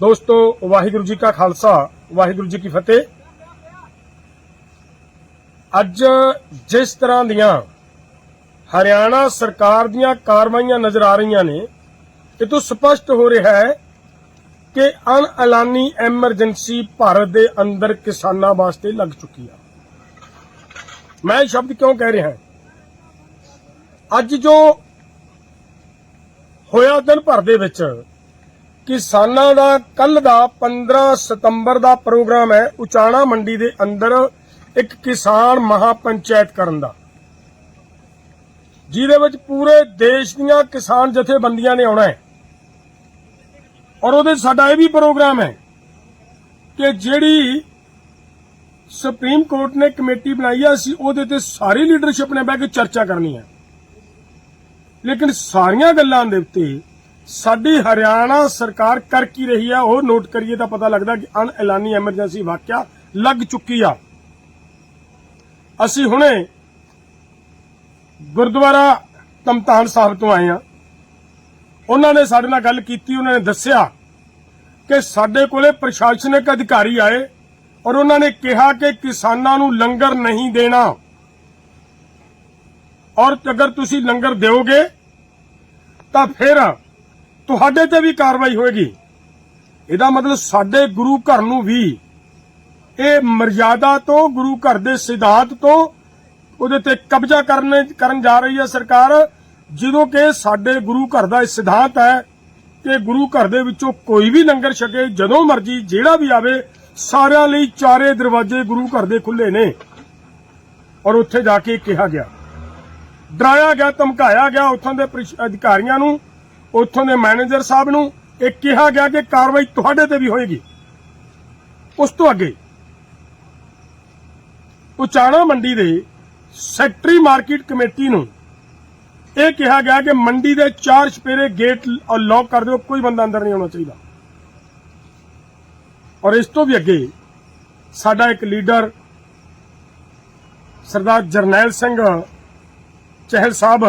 ਦੋਸਤੋ, ਵਾਹਿਗੁਰੂ ਜੀ ਕਾ ਖਾਲਸਾ, ਵਾਹਿਗੁਰੂ ਜੀ ਕੀ ਫਤਿਹ। ਅੱਜ ਜਿਸ ਤਰ੍ਹਾਂ ਦੀਆਂ ਹਰਿਆਣਾ ਸਰਕਾਰ ਦੀਆਂ ਕਾਰਵਾਈਆਂ ਨਜ਼ਰ ਆ ਰਹੀਆਂ ਨੇ, ਇਹ ਤੋਂ ਸਪਸ਼ਟ ਹੋ ਰਿਹਾ ਹੈ ਕਿ ਅਣਐਲਾਨੀ ਐਮਰਜੈਂਸੀ ਭਾਰਤ ਦੇ ਅੰਦਰ ਕਿਸਾਨਾਂ ਵਾਸਤੇ ਲੱਗ ਚੁੱਕੀ ਆ। ਮੈਂ ਇਹ ਸ਼ਬਦ ਕਿਉਂ ਕਹਿ ਰਿਹਾ ਅੱਜ ਜੋ ਹੋਇਆ ਦਿਨ ਭਰ ਦੇ ਵਿੱਚ ਕਿਸਾਨਾਂ ਦਾ ਕੱਲ ਦਾ 15 ਸਤੰਬਰ ਦਾ ਪ੍ਰੋਗਰਾਮ ਹੈ ਉਚਾਣਾ ਮੰਡੀ ਦੇ ਅੰਦਰ ਇੱਕ ਕਿਸਾਨ ਮਹਾਪੰਚਾਇਤ ਕਰਨ ਦਾ। ਜਿਹਦੇ ਵਿੱਚ ਪੂਰੇ ਦੇਸ਼ ਦੀਆਂ ਕਿਸਾਨ ਜਥੇਬੰਦੀਆਂ ਨੇ ਆਉਣਾ ਹੈ। ਔਰ ਉਹਦੇ ਸਾਡਾ ਇਹ ਵੀ ਪ੍ਰੋਗਰਾਮ ਹੈ ਕਿ ਜਿਹੜੀ ਸੁਪਰੀਮ ਕੋਰਟ ਨੇ ਕਮੇਟੀ ਬਣਾਈ ਆ ਸੀ ਉਹਦੇ ਤੇ ਸਾਰੀ ਲੀਡਰਸ਼ਿਪ ਨੇ ਬਹਿ ਕੇ ਚਰਚਾ ਕਰਨੀ ਹੈ। ਲੇਕਿਨ ਸਾਰੀਆਂ ਗੱਲਾਂ ਦੇ ਉੱਤੇ ਸਾਡੀ ਹਰਿਆਣਾ ਸਰਕਾਰ ਕਰ ਕੀ ਰਹੀ ਆ? ਉਹ ਨੋਟ ਕਰੀਏ ਤਾਂ ਪਤਾ ਲੱਗਦਾ ਕਿ ਅਣਐਲਾਨੀ ਐਮਰਜੈਂਸੀ ਵਾਕਿਆ ਲੱਗ ਚੁੱਕੀ ਆ। ਅਸੀਂ ਹੁਣੇ ਗੁਰਦੁਆਰਾ ਤਮਤਾਨ ਸਾਹਿਬ ਤੋਂ ਆਏ ਆ। ਉਹਨਾਂ ਨੇ ਸਾਡੇ ਨਾਲ ਗੱਲ ਕੀਤੀ, ਉਹਨਾਂ ਨੇ ਦੱਸਿਆ ਕਿ ਸਾਡੇ ਕੋਲੇ ਪ੍ਰਸ਼ਾਸਨਿਕ ਅਧਿਕਾਰੀ ਆਏ ਔਰ ਉਹਨਾਂ ਨੇ ਕਿਹਾ ਕਿ ਕਿਸਾਨਾਂ ਨੂੰ ਲੰਗਰ ਨਹੀਂ ਦੇਣਾ। ਔਰ ਅਗਰ ਤੁਸੀਂ ਲੰਗਰ ਦਿਓਗੇ ਤਾਂ ਫਿਰ ਤੁਹਾਡੇ ਤੇ ਵੀ ਕਾਰਵਾਈ ਹੋਏਗੀ। ਇਹਦਾ ਮਤਲਬ ਸਾਡੇ ਗੁਰੂ ਘਰ ਨੂੰ ਵੀ ਇਹ ਮਰਜ਼ਾਦਾ ਤੋਂ, ਗੁਰੂ ਘਰ ਦੇ ਸਿਧਾਂਤ ਤੋਂ ਉਹਦੇ ਤੇ ਕਬਜ਼ਾ ਕਰਨ ਕਰਨ ਜਾ ਰਹੀ ਹੈ ਸਰਕਾਰ। ਜਦੋਂ ਕਿ ਸਾਡੇ ਗੁਰੂ ਘਰ ਦਾ ਇਹ ਸਿਧਾਂਤ ਹੈ ਕਿ ਗੁਰੂ ਘਰ ਦੇ ਵਿੱਚੋਂ ਕੋਈ ਵੀ ਲੰਗਰ ਛਕੇ, ਜਦੋਂ ਮਰਜ਼ੀ ਜਿਹੜਾ ਵੀ ਆਵੇ, ਸਾਰਿਆਂ ਲਈ ਚਾਰੇ ਦਰਵਾਜ਼ੇ ਗੁਰੂ ਘਰ ਦੇ ਖੁੱਲੇ ਨੇ। ਔਰ ਉੱਥੇ ਜਾ ਕੇ ਕਿਹਾ ਗਿਆ। ਡਰਾਇਆ ਗਿਆ, ਧਮਕਾਇਆ ਗਿਆ ਉੱਥੋਂ ਦੇ ਅਧਿਕਾਰੀਆਂ ਨੂੰ। ਉੱਥੋਂ ਦੇ ਮੈਨੇਜਰ ਸਾਹਿਬ ਨੂੰ ਇਹ ਕਿਹਾ ਗਿਆ ਕਿ ਕਾਰਵਾਈ ਤੁਹਾਡੇ ਤੇ ਵੀ ਹੋਏਗੀ। ਉਸ ਤੋਂ ਅੱਗੇ ਉਚਾਣਾ ਮੰਡੀ ਦੇ ਸੈਕਟਰੀ ਮਾਰਕੀਟ ਕਮੇਟੀ ਨੂੰ ਇਹ ਕਿਹਾ ਗਿਆ ਕਿ ਮੰਡੀ ਦੇ ਚਾਰ ਛਪੇਰੇ ਗੇਟ ਲੌਕ ਕਰ ਦਿਓ, ਕੋਈ ਬੰਦਾ ਅੰਦਰ ਨਹੀਂ ਆਉਣਾ ਚਾਹੀਦਾ। ਔਰ ਇਸ ਤੋਂ ਵੀ ਅੱਗੇ ਸਾਡਾ ਇੱਕ ਲੀਡਰ ਸਰਦਾਰ ਜਰਨੈਲ ਸਿੰਘ ਚਹਿਲ ਸਾਹਿਬ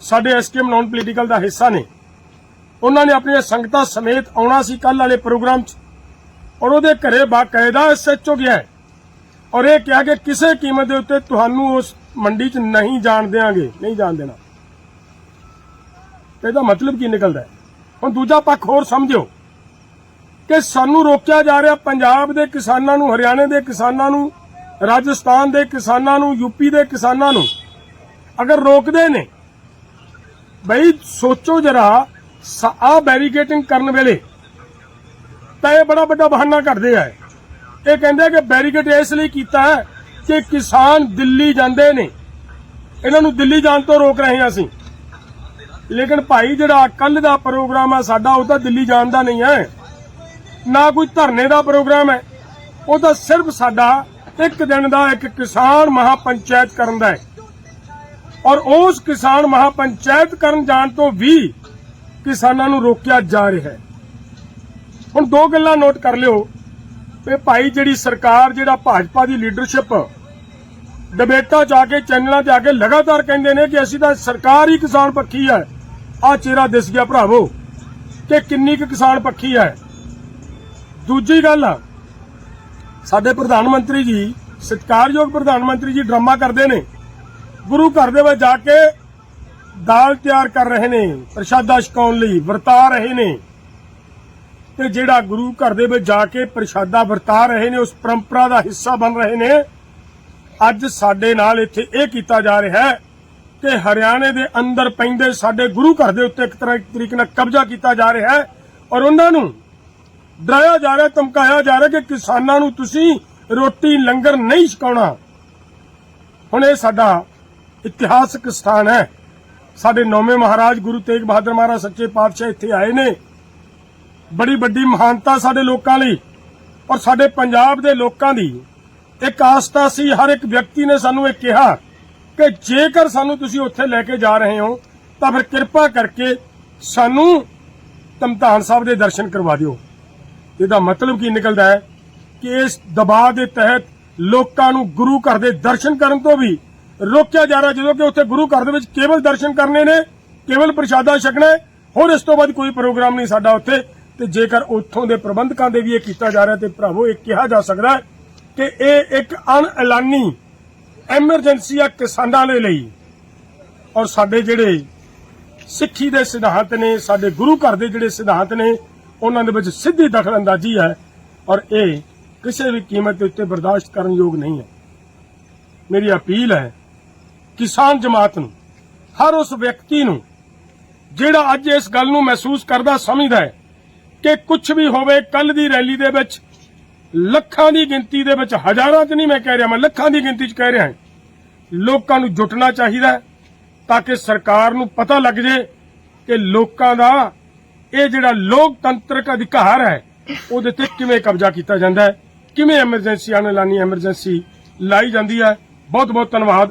ਸਾਡੇ ਐਸਕੇਐਮ ਨਾਨ ਪੋਲੀਟੀਕਲ ਦਾ ਹਿੱਸਾ ਨੇ। ਉਹਨਾਂ ਨੇ ਆਪਣੀਆਂ ਸੰਗਤਾਂ ਸਮੇਤ ਆਉਣਾ ਸੀ ਕੱਲ ਵਾਲੇ ਪ੍ਰੋਗਰਾਮ 'ਚ। ਔਰ ਉਹਦੇ ਘਰੇ ਬਾਕਾਇਦਾ ਐਸਐਚਓ ਗਿਆ ਔਰ ਇਹ ਕਿਹਾ ਕਿ ਕਿਸੇ ਕੀਮਤ ਦੇ ਉੱਤੇ ਤੁਹਾਨੂੰ ਉਸ ਮੰਡੀ 'ਚ ਨਹੀਂ ਜਾਣ ਦੇਵਾਂਗੇ ਨਹੀਂ ਜਾਣ ਦੇਣਾ। ਇਹਦਾ ਮਤਲਬ ਕੀ ਨਿਕਲਦਾ ਹੈ? ਹੁਣ ਦੂਜਾ ਪੱਖ ਹੋਰ ਸਮਝਿਓ ਕਿ ਸਾਨੂੰ ਰੋਕਿਆ ਜਾ ਰਿਹਾ ਪੰਜਾਬ ਦੇ ਕਿਸਾਨਾਂ ਨੂੰ, ਹਰਿਆਣੇ ਦੇ ਕਿਸਾਨਾਂ ਨੂੰ, ਰਾਜਸਥਾਨ ਦੇ ਕਿਸਾਨਾਂ ਨੂੰ ਯੂਪੀ ਦੇ ਕਿਸਾਨਾਂ ਨੂੰ। ਅਗਰ ਰੋਕਦੇ ਨੇ ਬਈ ਸੋਚੋ ਜਰਾ ਆ ਬੈਰੀਕੇਟਿੰਗ ਕਰਨ ਵੇਲੇ ਤਾਂ ਇਹ ਬੜਾ ਵੱਡਾ ਬਹਾਨਾ ਕਰਦੇ ਆ। ਇਹ ਕਹਿੰਦੇ ਕਿ ਬੈਰੀਕੇਟ ਇਸ ਲਈ ਕੀਤਾ ਹੈ ਕਿ ਕਿਸਾਨ ਦਿੱਲੀ ਜਾਂਦੇ ਨੇ। ਇਹਨਾਂ ਨੂੰ ਦਿੱਲੀ ਜਾਣ ਤੋਂ ਰੋਕ ਰਹੇ ਹਾਂ ਅਸੀਂ। ਲੇਕਿਨ ਭਾਈ ਜਿਹੜਾ ਕੱਲ ਦਾ ਪ੍ਰੋਗਰਾਮ ਹੈ ਸਾਡਾ, ਉਹ ਤਾਂ ਦਿੱਲੀ ਜਾਣ ਦਾ ਨਹੀਂ ਹੈ। ਨਾ ਕੋਈ ਧਰਨੇ ਦਾ ਪ੍ਰੋਗਰਾਮ ਹੈ। ਉਹ ਤਾਂ ਸਿਰਫ ਸਾਡਾ ਇੱਕ ਦਿਨ ਦਾ ਇੱਕ ਕਿਸਾਨ ਮਹਾਪੰਚਾਇਤ ਕਰਨ ਦਾ ਹੈ। ਔਰ ਉਸ ਕਿਸਾਨ ਮਹਾਪੰਚਾਇਤ ਕਰਨ ਜਾਣ ਤੋਂ ਵੀ ਕਿਸਾਨਾਂ ਨੂੰ ਰੋਕਿਆ ਜਾ ਰਿਹਾ ਹੈ। ਹੁਣ ਦੋ ਗੱਲਾਂ ਨੋਟ ਕਰ ਲਿਓ ਤੇ ਭਾਈ ਜਿਹੜੀ ਸਰਕਾਰ, ਜਿਹੜਾ ਭਾਜਪਾ ਦੀ ਲੀਡਰਸ਼ਿਪ ਡਿਬੇਟਾਂ ਜਾ ਕੇ, ਚੈਨਲਾਂ ਤੇ ਆ ਕੇ ਲਗਾਤਾਰ ਕਹਿੰਦੇ ਨੇ ਕਿ ਅਸੀਂ ਤਾਂ ਸਰਕਾਰ ਹੀ ਕਿਸਾਨ ਪੱਖੀ ਹੈ। ਆ ਚਿਹਰਾ ਦਿਸ ਗਿਆ ਭਰਾਵੋ ਕਿ ਕਿੰਨੀ ਕੁ ਕਿਸਾਨ ਪੱਖੀ ਹੈ। ਦੂਜੀ ਗੱਲ, ਸਾਡੇ ਪ੍ਰਧਾਨ ਮੰਤਰੀ ਜੀ, ਸਤਿਕਾਰਯੋਗ ਪ੍ਰਧਾਨ ਮੰਤਰੀ ਜੀ, ਡਰਾਮਾ ਕਰਦੇ ਨੇ। ਗੁਰੂ ਘਰ ਦੇ ਵਿੱਚ ਜਾ ਕੇ ਦਾਲ ਤਿਆਰ ਕਰ ਰਹੇ ਨੇ, ਪ੍ਰਸ਼ਾਦਾ ਛਕਾਉਣ ਲਈ ਵਰਤਾ ਰਹੇ ਨੇ। ਤੇ ਜਿਹੜਾ ਗੁਰੂ ਘਰ ਦੇ ਵਿੱਚ ਜਾ ਕੇ ਪ੍ਰਸ਼ਾਦਾ ਵਰਤਾ ਰਹੇ ਨੇ, ਉਸ ਪਰੰਪਰਾ ਦਾ ਹਿੱਸਾ ਬਣ ਰਹੇ ਨੇ। ਅੱਜ ਸਾਡੇ ਨਾਲ ਇੱਥੇ ਇਹ ਕੀਤਾ ਜਾ ਰਿਹਾ ਹੈ ਕਿ ਹਰਿਆਣੇ ਦੇ ਅੰਦਰ ਪੈਂਦੇ ਸਾਡੇ ਗੁਰੂ ਘਰ ਦੇ ਉੱਤੇ ਇੱਕ ਤਰ੍ਹਾਂ ਇੱਕ ਤਰੀਕੇ ਨਾਲ ਕਬਜ਼ਾ ਕੀਤਾ ਜਾ ਰਿਹਾ ਹੈ ਔਰ ਉਹਨਾਂ ਨੂੰ ਡਰਾਇਆ ਜਾ ਰਿਹਾ, ਧਮਕਾਇਆ ਜਾ ਰਿਹਾ ਕਿ ਕਿਸਾਨਾਂ ਨੂੰ ਤੁਸੀਂ ਰੋਟੀ ਲੰਗਰ ਨਹੀਂ ਛਕਾਉਣਾ। ਹੁਣ ਇਹ ਸਾਡਾ ਇਤਿਹਾਸਕ ਸਥਾਨ ਹੈ। ਸਾਡੇ ਨੌਵੇਂ ਮਹਾਰਾਜ ਗੁਰੂ ਤੇਗ ਬਹਾਦਰ ਮਹਾਰਾਜ ਸੱਚੇ ਪਾਤਸ਼ਾਹ ਇੱਥੇ ਆਏ ਨੇ। ਬੜੀ ਵੱਡੀ ਮਹਾਨਤਾ ਸਾਡੇ ਲੋਕਾਂ ਲਈ ਔਰ ਸਾਡੇ ਪੰਜਾਬ ਦੇ ਲੋਕਾਂ ਦੀ। ਇੱਕ ਆਸਥਾ ਸੀ, ਹਰ ਇੱਕ ਵਿਅਕਤੀ ਨੇ ਸਾਨੂੰ ਇਹ ਕਿਹਾ ਕਿ ਜੇਕਰ ਸਾਨੂੰ ਤੁਸੀਂ ਉੱਥੇ ਲੈ ਕੇ ਜਾ ਰਹੇ ਹੋ, ਤਾਂ ਫਿਰ ਕਿਰਪਾ ਕਰਕੇ ਸਾਨੂੰ ਤਮਤਾਨ ਸਾਹਿਬ ਦੇ ਦਰਸ਼ਨ ਕਰਵਾ ਦਿਓ। ਇਹਦਾ ਮਤਲਬ ਕੀ ਨਿਕਲਦਾ ਹੈ ਕਿ ਇਸ ਦਬਾਅ ਦੇ ਤਹਿਤ ਲੋਕਾਂ ਨੂੰ ਗੁਰੂ ਘਰ ਦੇ ਦਰਸ਼ਨ ਕਰਨ ਤੋਂ ਵੀ ਰੋਕਿਆ ਜਾ ਰਿਹਾ ਜਦੋਂ ਕਿ ਉੱਥੇ ਗੁਰੂ ਘਰ ਦੇ ਵਿੱਚ ਕੇਵਲ ਦਰਸ਼ਨ ਕਰਨੇ ਨੇ, ਕੇਵਲ ਪ੍ਰਸ਼ਾਦਾ ਛਕਣਾ ਹੈ। ਹੋਰ ਇਸ ਤੋਂ ਬਾਅਦ ਕੋਈ ਪ੍ਰੋਗਰਾਮ ਨਹੀਂ ਸਾਡਾ ਉੱਥੇ। ਤੇ ਜੇਕਰ ਉੱਥੋਂ ਦੇ ਪ੍ਰਬੰਧਕਾਂ ਦੇ ਵੀ ਇਹ ਕੀਤਾ ਜਾ ਰਿਹਾ ਤੇ ਭਰਾਵੋ, ਇਹ ਕਿਹਾ ਜਾ ਸਕਦਾ ਹੈ ਕਿ ਇਹ ਇੱਕ ਅਣਐਲਾਨੀ ਐਮਰਜੈਂਸੀ ਆ ਕਿਸਾਨਾਂ ਦੇ ਲਈ। ਔਰ ਸਾਡੇ ਜਿਹੜੇ ਸਿੱਖੀ ਦੇ ਸਿਧਾਂਤ ਨੇ, ਸਾਡੇ ਗੁਰੂ ਘਰ ਦੇ ਜਿਹੜੇ ਸਿਧਾਂਤ ਨੇ, ਉਹਨਾਂ ਦੇ ਵਿੱਚ ਸਿੱਧੀ ਦਖਲਅੰਦਾਜ਼ੀ ਹੈ। ਔਰ ਇਹ ਕਿਸੇ ਵੀ ਕੀਮਤ ਦੇ ਉੱਤੇ ਬਰਦਾਸ਼ਤ ਕਰਨ ਯੋਗ ਨਹੀਂ ਹੈ। ਮੇਰੀ ਅਪੀਲ ਹੈ ਕਿਸਾਨ ਜਮਾਤ ਨੂੰ, ਹਰ ਉਸ ਵਿਅਕਤੀ ਨੂੰ, ਜਿਹੜਾ ਅੱਜ ਇਸ ਗੱਲ ਨੂੰ ਮਹਿਸੂਸ ਕਰਦਾ ਸਮਝਦਾ ਹੈ ਕਿ ਕੁਝ ਵੀ ਹੋਵੇ ਕੱਲ ਦੀ ਰੈਲੀ ਦੇ ਵਿੱਚ ਲੱਖਾਂ ਦੀ ਗਿਣਤੀ ਦੇ ਵਿੱਚ ਹਜ਼ਾਰਾਂ 'ਚ ਨਹੀਂ ਮੈਂ ਕਹਿ ਰਿਹਾ, ਮੈਂ ਲੱਖਾਂ ਦੀ ਗਿਣਤੀ 'ਚ ਕਹਿ ਰਿਹਾ ਹਾਂ। ਲੋਕਾਂ ਨੂੰ ਜੁਟਣਾ ਚਾਹੀਦਾ ਤਾਂ ਕਿ ਸਰਕਾਰ ਨੂੰ ਪਤਾ ਲੱਗ ਜੇ ਕਿ ਲੋਕਾਂ ਦਾ ਇਹ ਜਿਹੜਾ ਲੋਕਤੰਤਰਕ ਅਧਿਕਾਰ ਹੈ, ਉਹਦੇ ਤੇ ਕਿਵੇਂ ਕਬਜ਼ਾ ਕੀਤਾ ਜਾਂਦਾ ਹੈ, ਕਿਵੇਂ ਐਮਰਜੈਂਸੀ ਅਨਲਾਨੀ ਐਮਰਜੈਂਸੀ ਲਾਈ ਜਾਂਦੀ ਹੈ। ਬਹੁਤ ਬਹੁਤ ਧੰਨਵਾਦ।